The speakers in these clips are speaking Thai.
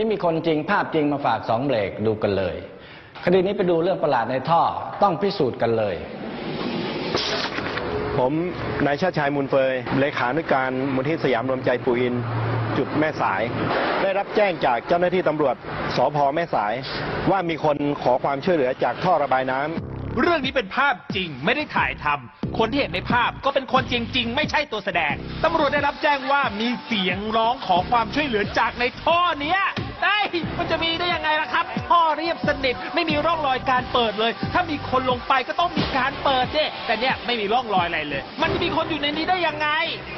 นี่มีคนจริงภาพจริงมาฝากสองเบรกดูกันเลย คดีนี้ไปดูเรื่องประหลาดในท่อต้องพิสูจน์กันเลย ผมนายชาติชายมูลเฟยเลขานุการมูลที่สยามรวมใจปู่อิน จุดแม่สาย ได้รับแจ้งจากเจ้าหน้าที่ตำรวจสพแม่สาย ว่ามีคนขอความช่วยเหลือจากท่อระบายน้ำเรื่องนี้เป็นภาพจริงไม่ได้ถ่ายทำคนที่เห็นในภาพก็เป็นคนจริง ๆ ไม่ใช่ตัวแสดงตำรวจได้รับแจ้งว่ามีเสียงร้องขอความช่วยเหลือจากในท่อเนี้ย ไอ้ยมันจะมีได้ยังไงล่ะครับ ท่อเรียบสนิทไม่มีร่องรอยการเปิดเลย ถ้ามีคนลงไปก็ต้องมีการเปิดเด้แต่เนี่ยไม่มีร่องรอยอะไรเลย มันจะมีคนอยู่ในนี้ได้ยังไง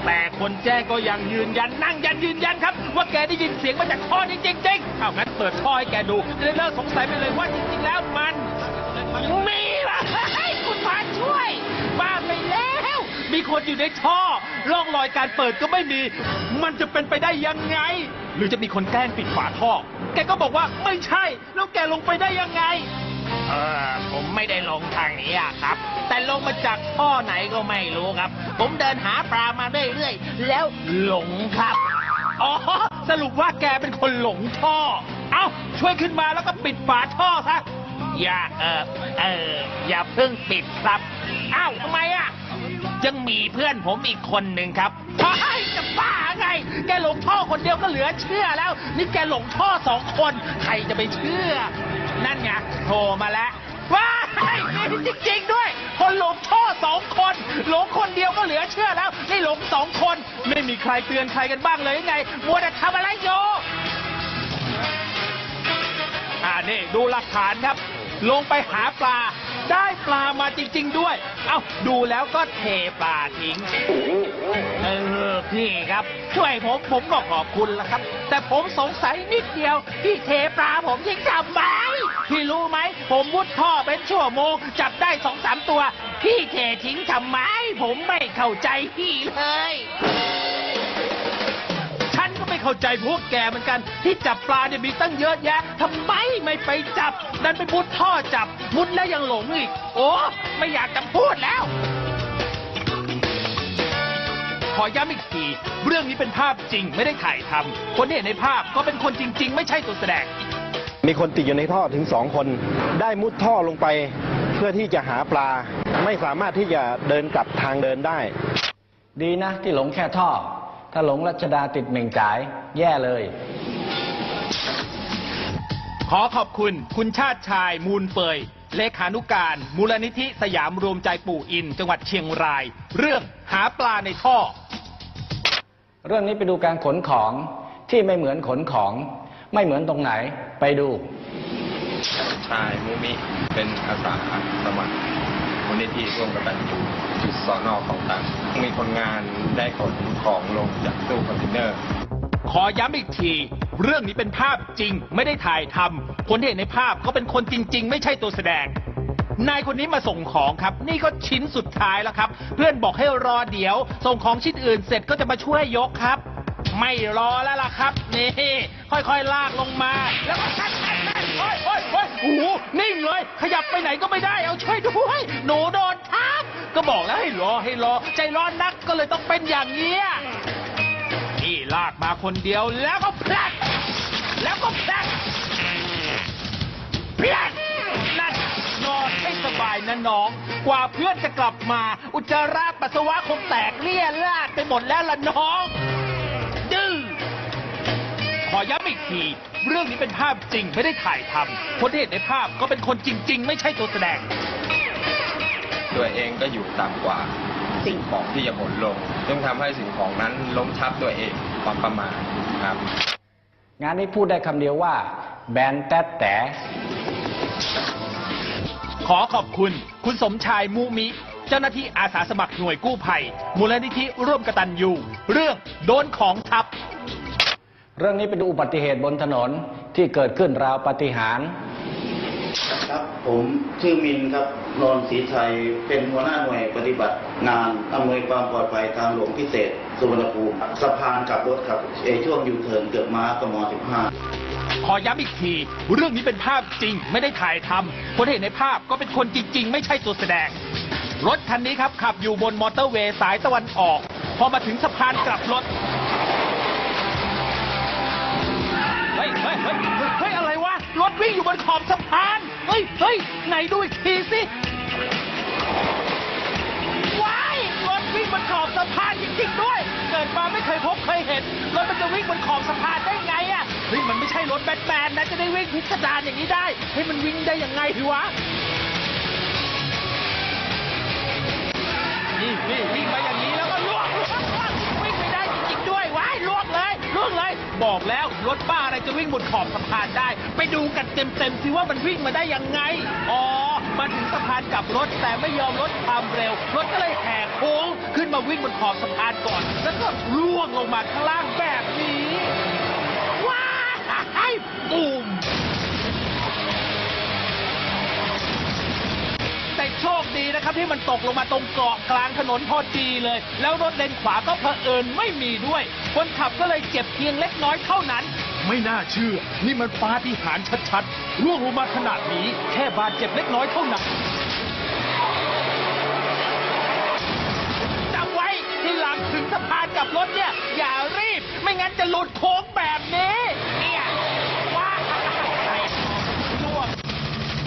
แต่คนแจ้งก็ยังยืนยันนั่งยันยืนยันครับ ว่าแกได้ยินเสียงมาจากท่อนี้จริงๆเอางั้นเปิดท่อให้แกดูจะได้เลิกสงสัยไปเลยว่าจริงๆแล้วมันมีล่ะให้คุณพานช่วยบ้าไปแล้ว มีคนอยู่ในท่อร่องรอยการเปิดก็ไม่มี มันจะเป็นไปได้ยังไง หรือจะมีคนแกล้งปิดฝาท่อ แกก็บอกว่าไม่ใช่ แล้วแกลงไปได้ยังไง เออผมไม่ได้ลงทางนี้อะครับ แต่ลงมาจากท่อไหนก็ไม่รู้ครับ ผมเดินหาปลามาเรื่อยๆแล้วหลงครับอ๋อสรุปว่าแกเป็นคนหลงท่อ เอ้าช่วยขึ้นมาแล้วก็ปิดฝาท่อซะอย่าเออเอออย่าเพิ่งปิดครับอ้าวทำไมอะ ยังมีเพื่อนผมอีกคนหนึ่งครับเฮ้ยจะบ้าไง แกหลงท่อคนเดียวก็เหลือเชื่อแล้ว นี่แกหลงท่อสองคน ใครจะไปเชื่อ นั่นไงโทรมาแล้วว้ายจริงๆด้วย คนหลงท่อสองคน หลงคนเดียวก็เหลือเชื่อแล้ว นี่หลงสองคน ไม่มีใครเตือนใครกันบ้างเลยยังไง มัวแต่ทำอะไรอยู่อ่านี่ดูหลักฐานครับ ลงไปหาปลา ได้ปลามาจริง ๆ ด้วย เอ้าดูแล้วก็เทปลาทิ้ง เออพี่ครับ ช่วยผมผมก็ขอบคุณละครับ แต่ผมสงสัยนิดเดียว พี่เทปลาผมทิ้งทำไมพี่รู้ไหม ผมมุดท่อเป็นชั่วโมง จับได้สองสามตัว พี่เททิ้งทำไม ผมไม่เข้าใจพี่เลย เข้าใจพวกแกเหมือนกัน ที่จับปลาเนี่ยมีตั้งเยอะแยะทำไมไม่ไปจับ ดันไปมุดท่อจับ มุดแล้วยังหลงอีก โอ้ไม่อยากจะพูดแล้ว ขอย้ำอีกทีเรื่องนี้เป็นภาพจริงไม่ได้ถ่ายทำคนที่เห็นในภาพก็เป็นคนจริง ๆ ไม่ใช่ตัวแสดง มีคนติดอยู่ในท่อถึงสองคน ได้มุดท่อลงไป เพื่อที่จะหาปลา ไม่สามารถที่จะเดินกลับทางเดินได้ ดีนะที่หลงแค่ท่อ ถ้าหลงรัชดาติดเหม่งจ่าย แย่เลย ขอขอบคุณคุณชาติชายมูลเฟยเลขานุการ มูลนิธิสยามรวมใจปู่อิน จังหวัดเชียงราย เรื่องหาปลาในท่อ เรื่องนี้ไปดูการขนของที่ไม่เหมือนขนของ ไม่เหมือนตรงไหนไปดูชายมูมิเป็นอาสาสมัคร มูลนิธิร่วมกับตันยูจุดสอนอของตันมีคนงานได้ขนของลงจากตู้คอนเทนเนอร์ ขอย้ำอีกที เรื่องนี้เป็นภาพจริงไม่ได้ถ่ายทำคนที่เห็นในภาพก็เป็นคนจริง ๆ ไม่ใช่ตัวแสดงนายคนนี้มาส่งของครับ นี่ก็ชิ้นสุดท้ายแล้วครับ เพื่อนบอกให้รอเดี๋ยว ส่งของชิ้นอื่นเสร็จก็จะมาช่วยยกครับ ไม่รอแล้วล่ะครับ นี่ ค่อยๆลากลงมา แล้วก็ชัด โอ้โหนิ่งเลย ขยับไปไหนก็ไม่ได้ เอาช่วยด้วย หนูโดนทับ ก็บอกแล้วให้รอให้รอ ใจร้อนนักก็เลยต้องเป็นอย่างเนี้ยนี่ลากมาคนเดียวแล้วก็พลัดแล้วก็พลัดพลัดนั่นนอนให้สบายนะน้อง กว่าเพื่อนจะกลับมา อุจจาระปัสสาวะคงแตกเลี่ยลาดไปหมดแล้วล่ะน้อง ที เรื่องนี้เป็นภาพจริงไม่ได้ถ่ายทำคนที่เห็นในภาพก็เป็นคนจริง ๆ ไม่ใช่ตัวแสดง ตัวเองก็อยู่ต่ำกว่าสิ่งของที่จะขนลงซึ่งทำให้สิ่งของนั้นล้มทับตัวเองความประมาทครับ งานนี้พูดได้คำเดียวว่า แบนแต๊ดแต่ ขอขอบคุณ คุณสมชายมูมิ เจ้าหน้าที่อาสาสมัครหน่วยกู้ภัย มูลนิธิร่วมกตัญญูเรื่องโดนของทับ เรื่องนี้ไปดูอุบัติเหตุบนถนนที่เกิดขึ้นราวปาฏิหารย์ครับผมชื่อมินครับนนท์ศรีชัยเป็นหัวหน้าหน่วยปฏิบัติงานอำนวยความปลอดภัยทางหลวงพิเศษ สุวรรณภูมิสะพานกลับรถครับเออช่วงยูเทิร์นเกือบม้ากม15 ขอย้ำอีกที เรื่องนี้เป็นภาพจริงไม่ได้ถ่ายทำคนที่เห็นในภาพก็เป็นคนจริง ๆ ไม่ใช่ตัวแสดง รถคันนี้ครับขับอยู่บนมอเตอร์เวย์สายตะวันออก พอมาถึงสะพานกลับรถ เฮ้ยเฮ้ย อะไรวะ รถวิ่งอยู่บนขอบสะพาน เฮ้ยเฮ้ยไหนดูอีกทีสิ ว้าย รถวิ่งบนขอบสะพานจริงๆด้วย เกิดมาไม่เคยพบเคยเห็น รถมันจะวิ่งบนขอบสะพานได้ไงอะ เฮ้ย มันไม่ใช่รถแบทแมนนะ จะได้วิ่งพิสดารอย่างนี้ได้ ให้มันวิ่งได้ยังไงหิวะ นี่นี่วิ่งไปอย่าง ว้ายล่วงเลยล่วงเลย บอกแล้วรถบ้าอะไรจะวิ่งบนขอบสะพานได้ ไปดูกันเต็มๆสิว่ามันวิ่งมาได้ยังไง อ๋อ มาถึงสะพานกลับรถแต่ไม่ยอมลดความเร็ว รถก็เลยแหกโค้งขึ้นมาวิ่งบนขอบสะพานก่อน แล้วก็ล่วงลงมาข้างล่างแบบนี้ ว้ายตูม แต่โชคดีนะครับที่มันตกลงมาตรงเกาะกลางถนนพอดีเลย แล้วรถเลนขวาก็เผอิญไม่มีด้วย คนขับก็เลยเจ็บเพียงเล็กน้อยเท่านั้น ไม่น่าเชื่อ นี่มันปาฏิหาริย์ชัดๆร่วงลงมาขนาดนี้ แค่บาดเจ็บเล็กน้อยเท่านั้นจำไว้ที่หลังถึงสะพานกับรถเนี่ย อย่ารีบ ไม่งั้นจะหลุดโค้งแบบนี้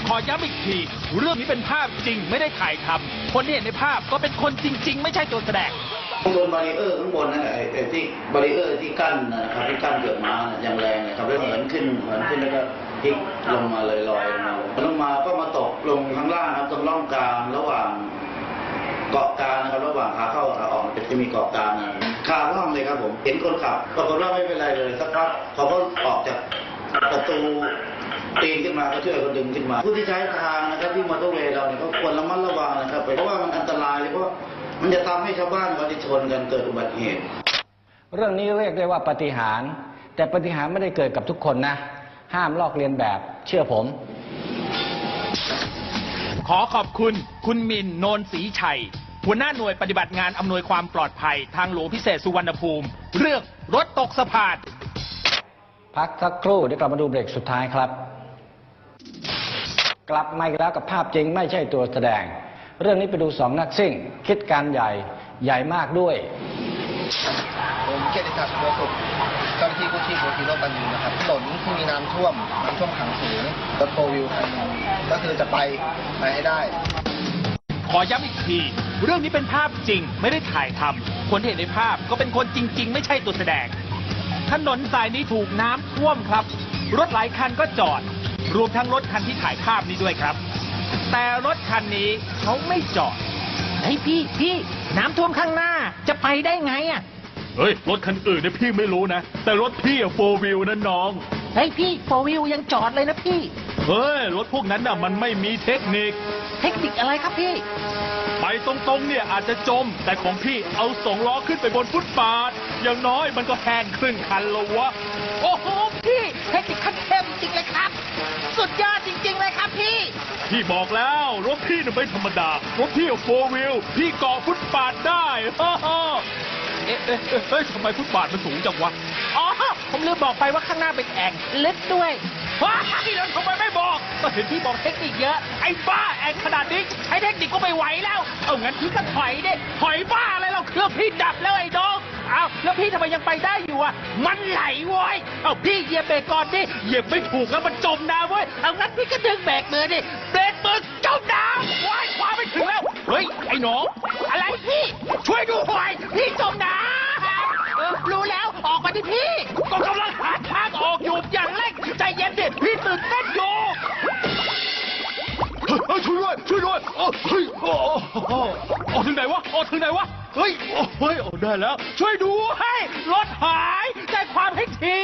ขอย้ำอีกที เรื่องนี้เป็นภาพจริงไม่ได้ถ่ายทำคนที่เห็นในภาพก็เป็นคนจริง ๆ ไม่ใช่ตัวแสดงโดนบารีเออร์ข้างบนนะไอ้ที่บารีเออร์ที่กั้นนะครับที่กั้นเกิดมาอย่างแรงนะครับแล้วเหินขึ้นเหินขึ้นแล้วก็พลิกลงมาเลยลอยมาลงมาก็มาตกลงข้างล่างครับตรงร่องกลางระหว่างเกาะกลางนะครับระหว่างขาเข้าขาออกจะมีเกาะกลางนะคาร่องเลยครับผมเห็นคนขับปรากฏว่าไม่เป็นไรเลยสักพักพอเขาออกจากประตู ตีนขึ้นมาก็ช่วยเขาดึงขึ้นมาผู้ที่ใช้ทางนะครับที่มอเตอร์เวย์เราเนี่ยก็ควรระมัดระวังนะครับเพราะว่ามันอันตรายเลยเพราะว่ามันจะทำให้ชาวบ้านบริชนกันเกิดอุบัติเหตุ เรื่องนี้เรียกได้ว่าปาฏิหารย์แต่ปาฏิหารย์ไม่ได้เกิดกับทุกคนนะ ห้ามลอกเลียนแบบเชื่อผม ขอขอบคุณคุณมินโนนศรีชัยหัวหน้าหน่วยปฏิบัติงานอำนวยความปลอดภัย ทางหลวงพิเศษสุวรรณภูมิ เรื่องรถตกสะพานพักสักครู่เดี๋ยวกลับมาดูเบรกสุดท้ายครับ กลับมาอีกแล้วกับภาพจริงไม่ใช่ตัวแสดง เรื่องนี้ไปดูสองนักซิ่ง คิดการใหญ่ใหญ่มากด้วยผมเกียรติศักดิ์บัวสุขเจ้าหน้าที่กู้ชีพโบทีโรตันยูนะครับถนนที่มีน้ำท่วมน้ำท่วมขังสูงรถโฟวิวคันหนึ่งก็คือจะไปไปให้ได้ ขอย้ำอีกที เรื่องนี้เป็นภาพจริงไม่ได้ถ่ายทำคนที่เห็นในภาพก็เป็นคนจริง ๆ ไม่ใช่ตัวแสดง ถนนสายนี้ถูกน้ำท่วมครับ รถหลายคันก็จอด รวมทั้งรถคันที่ถ่ายภาพนี้ด้วยครับ แต่รถคันนี้เขาไม่จอดเฮ้ยพี่พี่น้ำท่วมข้างหน้าจะไปได้ไงอะเฮ้ย รถคันอื่นเนี่ยพี่ไม่รู้นะ แต่รถพี่อะโฟวิวนั่นน้อง เฮ้ยพี่โฟวิวยังจอดเลยนะพี่ เฮ้ย รถพวกนั้นน่ะมันไม่มีเทคนิค เทคนิคอะไรครับพี่ ไปตรงๆเนี่ยอาจจะจม แต่ของพี่เอาสองล้อขึ้นไปบนฟุตบาท อย่างน้อยมันก็แห้งครึ่งคันแล้ววะ โอ้โหพี่เทคนิคขั้นเทพจริงเลยครับ สุดยอดจริง ๆ เลยครับพี่ พี่บอกแล้วรถพี่น่ะไม่ธรรมดารถพี่โฟวิลพี่เกาะฟุตบาทได้ฮ่าฮ่าเอ๊ะเอ๊ะเอ๊ะเฮ้ยทำไมฟุตบาทมันสูงจังวะอ๋อ ผมลืมบอกไปว่าข้างหน้าเป็นแอ่งลึกด้วยว้ายแล้วทำไมไม่บอกก็เห็นพี่บอกเทคนิคเยอะ ไอ้บ้าแอนขนาดนี้ใช้เทคนิคก็ไม่ไหวแล้ว เอางั้นพี่ก็ถอยดิถอยบ้าอะไรเราเครื่องพี่ดับแล้วไอ้น้องเอาแล้วพี่ทำไมยังไปได้อยู่อะ มันไหลเว้ยเอาพี่เหยียบเบรกก่อนดิเหยียบไม่ถูกแล้วมันจมน้ำเว้ยเอางั้นพี่ก็ดึงเบรกมือดิเบรกมือจมน้ำว้ายคว้าไม่ถึงแล้วเฮ้ยไอ้น้องอะไรพี่ ช่วยดูหน่อยพี่จมน้ำเออรู้แล้วออกมาดิพี่ ก็กำลังหาทางออกอยู่อย่างเร่งใจเย็นดิพี่ตื่นเต้นอยู่เฮ้ยช่วยด้วยช่วยด้วยเฮ้ยโอ้โอ้ออกถึงไหนวะออกถึงไหนวะเฮ้ยโอ้เฮ้ย ได้แล้ว ช่วยดูให้รถหายแจ้งความให้ที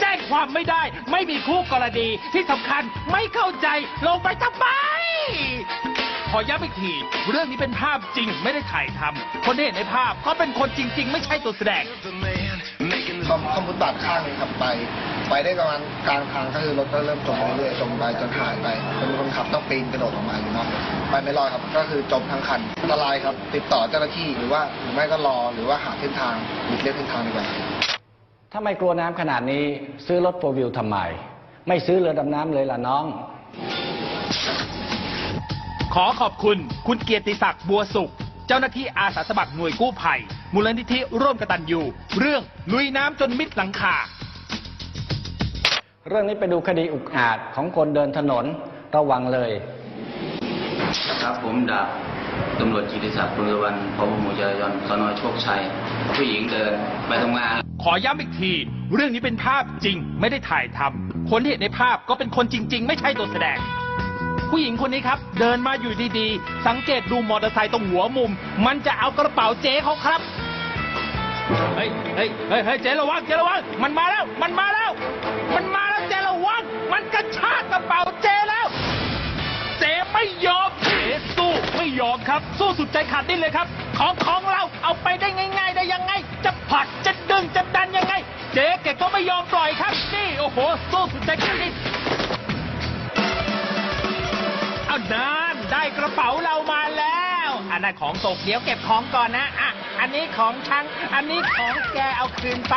แจ้งความไม่ได้ ไม่มีคู่กรณีที่สำคัญไม่เข้าใจลงไปทำไมขอย้ำอีกที เรื่องนี้เป็นภาพจริงไม่ได้ถ่ายทำคนที่เห็นในภาพก็เป็นคนจริง ๆ ไม่ใช่ตัวแสดงคอมคอมพุตบาทข้างหนึงขับไป ไปได้ประมาณกลางทางก็คือรถก็เริ่มจมไปเรื่อยๆจมไปจนหายไปคนคนขับต้องปีนกระโดดออกมาอยู่เนาะไปไม่รอดครับก็คือจมทั้งคันอันตรายครับ ติดต่อเจ้าหน้าที่หรือว่าหรือไม่ก็รอหรือว่าหาเส้นทางหลีกเลี่ยงเส้นทางดีกว่าถ้าไม่กลัวน้ำขนาดนี้ซื้อรถโฟร์วิวทำไม ไม่ซื้อเรือดำน้ำเลยล่ะน้อง ขอขอบคุณคุณเกียรติศักดิ์บัวสุข เจ้าหน้าที่อาสาสมัครหน่วยกู้ภัยมูลนิธิร่วมกตัญญูเรื่องลุยน้ำจนมิดหลังคา เรื่องนี้ไปดูคดีอุกอาจของคนเดินถนนระวังเลยครับผมดาบตำรวจจิติศักดิ์คุณสุวรรณพบหมู่จราจรสนโชคชัย ผู้หญิงเดินไปทำงาน ขอย้ำอีกที เรื่องนี้เป็นภาพจริงไม่ได้ถ่ายทำคนที่เห็นในภาพก็เป็นคนจริง ๆ ไม่ใช่ตัวแสดง ผู้หญิงคนนี้ครับ เดินมาอยู่ดีๆ สังเกตดูมอเตอร์ไซค์ตรงหัวมุม มันจะเอากระเป๋าเจ๊เขาครับเฮ้ยเฮ้ยเฮ้ยเฮ้ยเจ๊ระวังเจ๊ระวังมันมาแล้ว มันมาแล้ว มันมาแล้ วเจ๊ระวังมันกระชากกระเป๋าเจแล้ว เจไม่ยอมเจสู้ไม่ยอมครับ สู้สุดใจขาดดิ้นเลยครับ ของของเราเอาไปได้ง่าย ๆ ได้ยังไง จะผลักจะดึงจะดันยังไง เจ๊แกก็ไม่ยอมปล่อยครับนี่โอ้โห สู้สุดใจขาดดิ้นเอานานได้กระเป๋าเรามาแล้วอันนั้นของตกเดี๋ยวเก็บของก่อนนะอะ อันนี้ของฉันอันนี้ของแกเอาคืนไป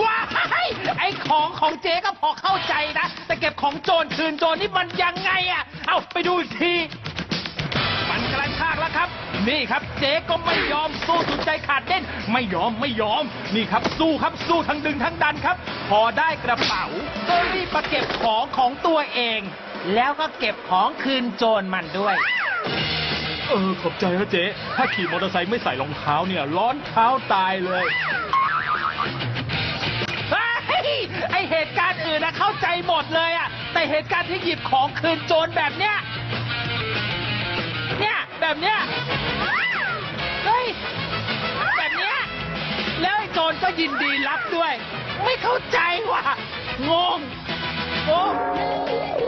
ว้ายไอของของเจ๊ก็พอเข้าใจนะ แต่เก็บของโจรคืนโจรนี่มันยังไงอะเอาไปดูอีกทีมันกระชากแล้วครับ นี่ครับเจ๊ก็ไม่ยอมสู้สุดใจขาดเด่น ไม่ยอมไม่ยอม นี่ครับสู้ครับสู้ทั้งดึงทั้งดันครับ พอได้กระเป๋าก็รีบมาเก็บของของตัวเอง แล้วก็เก็บของคืนโจรมันด้วย เออขอบใจนะเจ๊ ถ้าขี่มอเตอร์ไซค์ไม่ใส่รองเท้าเนี่ย ร้อนเท้าตายเลย เฮ้ยไอเหตุการณ์อื่นนะเข้าใจหมดเลยอะแต่เหตุการณ์ที่หยิบของคืนโจรแบบเนี้ย เนี่ย แบบเนี้ย เฮ้ย แบบเนี้ย แล้วไอ้โจรก็ยินดีรับด้วย ไม่เข้าใจว่ะ งง โอ้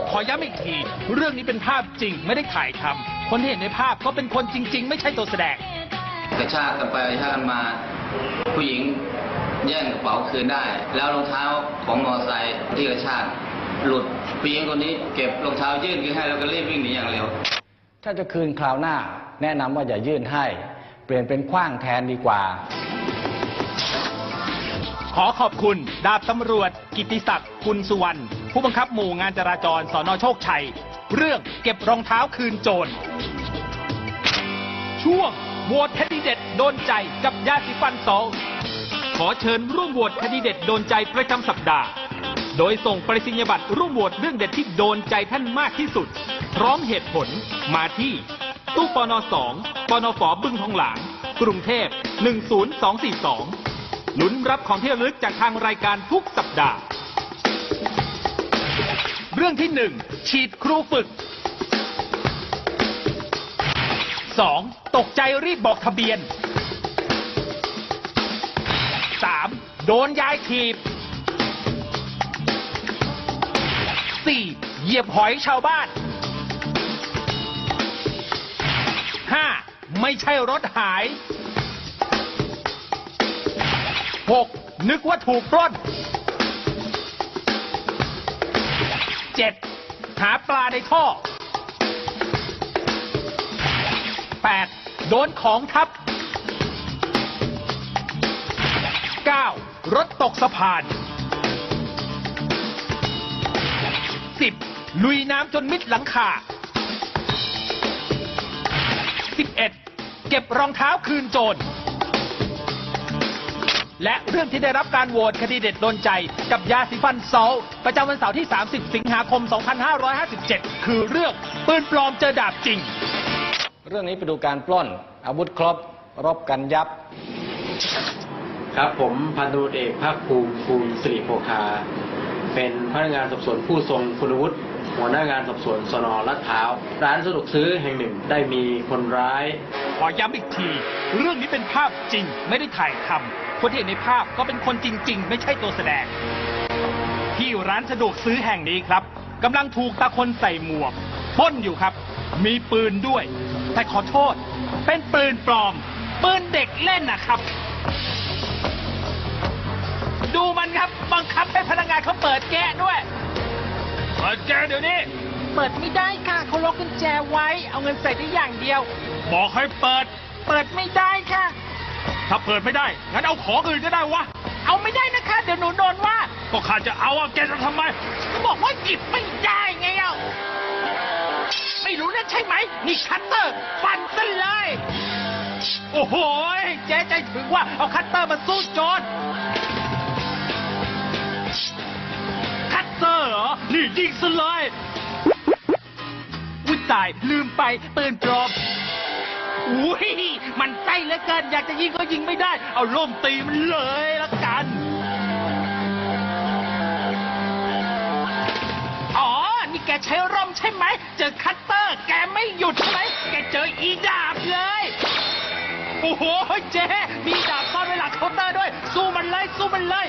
ขอย้ำอีกที เรื่องนี้เป็นภาพจริงไม่ได้ถ่ายทำ คนที่เห็นในภาพก็เป็นคนจริง ๆ ไม่ใช่ตัวแสดง กระชากกันไปกระชากกันมา ผู้หญิงแย่งกระเป๋าคืนได้ แล้วรองเท้าของมอเตอร์ไซค์ที่กระชากหลุดผู้หญิงคนนี้เก็บรองเท้ายื่นคืนให้แล้วก็รีบวิ่งหนีอย่างเร็ว ถ้าจะคืนคราวหน้า แนะนำว่าอย่ายื่นให้ เปลี่ยนเป็นขว้างแทนดีกว่า ขอขอบคุณ ดาบตำรวจ กิติศักดิ์คุณสุวรรณผู้บังคับหมู่งานจราจรสอนอโชคชัย เรื่องเก็บรองเท้าคืนโจร ช่วงโหวตคดีเด็ดโดนใจกับยาสีฟันโซลขอเชิญร่วมโหวตคดีเด็ดโดนใจประจำสัปดาห์ โดยส่งปริศนียบัตรร่วมโหวตเรื่องเด็ดที่โดนใจท่านมากที่สุด พร้อมเหตุผลมาที่ ตู้ปน2ปนฝบึ้งทองหลางกรุงเทพ 10242 ลุ้นรับของที่ระลึกจากทางรายการทุกสัปดาห์ เรื่องที่หนึ่งฉีดครูฝึก 2. ตกใจรีบบอกทะเบียน 3. โดนยายถีบ 4. เหยียบหอยชาวบ้าน 5. ไม่ใช่รถหาย 6. นึกว่าถูกปล้น 7. หาปลาในท่อ 8. โดนของทับ 9. รถตกสะพาน 10. ลุยน้ำจนมิดหลังคา 11. เก็บรองเท้าคืนโจร และเรื่องที่ได้รับการโหวตคดีเด็ดโดนใจ กับยาสีฟันซอลประจำวันเสาร์ที่ 30 สิงหาคม 2557 คือเรื่องปืนปลอมเจอดาบจริง เรื่องนี้ไปดูการปล้น อาวุธครบ รบกันยับ ครับผมพันตำรวจเอกภาคภูมิภูมิสิริโภคา เป็นพนักงานสอบสวนผู้ทรงคุณวุฒิหัวหน้างานสอบสวนสนลาดพร้าวร้านสะดวกซื้อแห่งหนึ่งได้มีคนร้าย ขอย้ำอีกที เรื่องนี้เป็นภาพจริงไม่ได้ถ่ายทำ คนที่เห็นในภาพก็เป็นคนจริง ๆ ไม่ใช่ตัวแสดง ที่ร้านสะดวกซื้อแห่งนี้ครับกำลังถูกตาคนใส่หมวกปล้นอยู่ครับ มีปืนด้วย แต่ขอโทษ เป็นปืนปลอม ปืนเด็กเล่นนะครับ ดูมันครับบังคับให้พนักงานเขาเปิดแกะด้วย เปิดแกะเดี๋ยวนี้ เปิดไม่ได้ค่ะเขาล็อกกุญแจไว้ เอาเงินใส่ได้อย่างเดียว บอกให้เปิด เปิดไม่ได้ค่ะ ถ้าเปิดไม่ได้ งั้นเอาของอื่นก็ได้วะ เอาไม่ได้นะคะ เดี๋ยวหนูโดนว่า ก็ข้าจะเอาอะแกจะทำไม ก็บอกว่าหยิบไม่ได้ไงเอ้าไม่รู้นะใช่ไหม นี่คัตเตอร์ฟันซะเลย โอ้โหยเจ๊ใจถึงว่าเอาคัตเตอร์มาสู้โจรคัตเตอร์เหรอ นี่ยิงซะเลยสายลืมไปปืนปลอมอุ้ ยมันใกล้เหลือเกินอยากจะยิงก็ยิงไม่ได้ เอาล่มตีมันเลยละกันอ๋อนี่แกใช้ร่มใช่ไหมเจอคัตเตอร์แกไม่หยุดใช่ไหมแกเจออีดาบเลยโอ้โหเจ๊มีดาบซ่อนไว้หลังเคาน์เตอร์ด้วย สู้มันเลยสู้มันเลย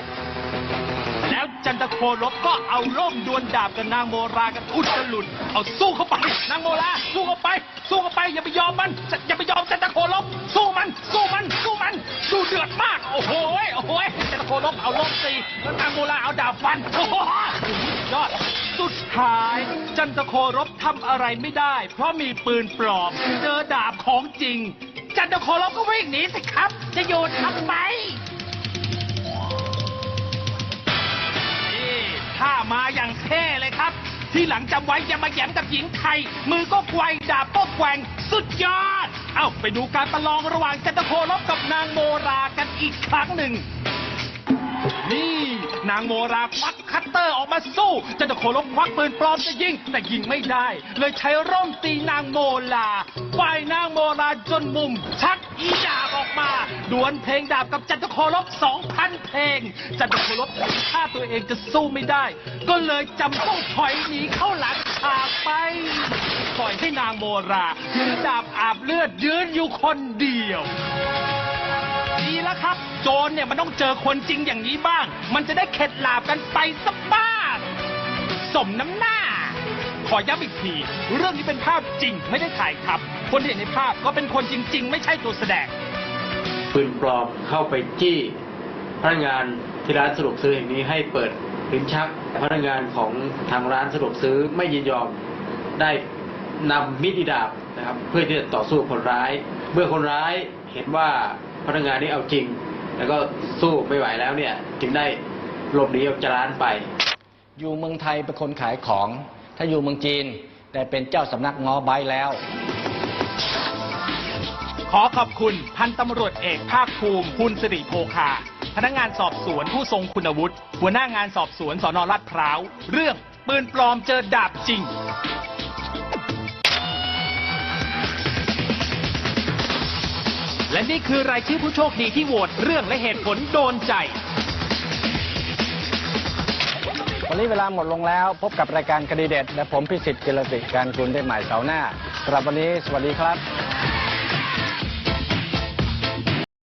แล้วจันทโคลบก็เอาล่มดวลดาบกับนางโมรากันอุตลุดเอาสู้เข้าไป นางโมราสู้เข้าไป สู้เข้าไปอย่าไปยอมมัน อย่าไปยอมจันทโคลบสู้มัน สู้มัน สู้มันดูเดือดมาก โอ้โหโอ้โหจันทโคลบเอาล่มตีแล้วนางโมราเอาดาบฟันโอ้โหยอดสุดท้าย จันทโครบทำอะไรไม่ได้ เพราะมีปืนปลอมเจอดาบของจริง จันทโครบก็วิ่งหนีสิครับ จะอยู่ทำไม นี่ถ้ามาอย่างเท่เลยครับ ที่หลังจำไว้อย่ามาแหยมกับหญิงไทย มือก็ไกวดาบก็แกว่งสุดยอด เอ้าไปดูการประลองระหว่างจันทโคลบกับนางโมรากันอีกครั้งหนึ่งนี่ นางโมราควักคัตเตอร์ออกมาสู้จันทโคลบควักปืนปลอมจะยิงแต่ยิงไม่ได้ เลยใช้ร่มตีนางโมลาฝ่ายนางโมราจนมุม ชักอีดาบออกมา ดวลเพลงดาบกับจันทโคลบสองพันเพลง จันทโคลบถ้าตัวเองจะสู้ไม่ได้ ก็เลยจำต้องถอยหนีเข้าหลังฉากไปปล่อยให้นางโมราถือดาบอาบเลือดยืนอยู่คนเดียว แล้วครับ โจรเนี่ยมันต้องเจอคนจริงอย่างนี้บ้าง มันจะได้เข็ดหลาบกันไปสักบ้าง สมน้ำหน้า ขอย้ำอีกที เรื่องนี้เป็นภาพจริงไม่ได้ถ่ายทำคนที่เห็นในภาพก็เป็นคนจริง ๆ ไม่ใช่ตัวแสดงปืนปลอมเข้าไปจี้พนักงานที่ร้านสะดวกซื้อแห่งนี้ให้เปิดลิ้นชักพนักงานของทางร้านสะดวกซื้อไม่ยินยอมได้นำมีดอิดาบนะครับ เพื่อที่จะต่อสู้คนร้าย เมื่อคนร้ายเห็นว่า พนักงานนี้เอาจริง แล้วก็สู้ไม่ไหวแล้วเนี่ย จึงได้หลบหนีออกจากร้านไป อยู่เมืองไทยเป็นคนขายของ ถ้าอยู่เมืองจีนได้เป็นเจ้าสำนักงอใบแล้ว ขอขอบคุณพันตำรวจเอกภาคภูมิคุณสิริโภคา พนักงานสอบสวนผู้ทรงคุณวุฒิหัวหน้างานสอบสวนสอนอลาดพร้าว เรื่องปืนปลอมเจอดาบจริง และนี่คือรายชื่อผู้โชคดีที่โหวตเรื่องและเหตุผลโดนใจ วันนี้เวลาหมดลงแล้ว พบกับรายการคดีเด็ดและผมพิสิทธิ์กิรติการกุลได้ใหม่เสาร์หน้าสำหรับวันนี้สวัสดีครับ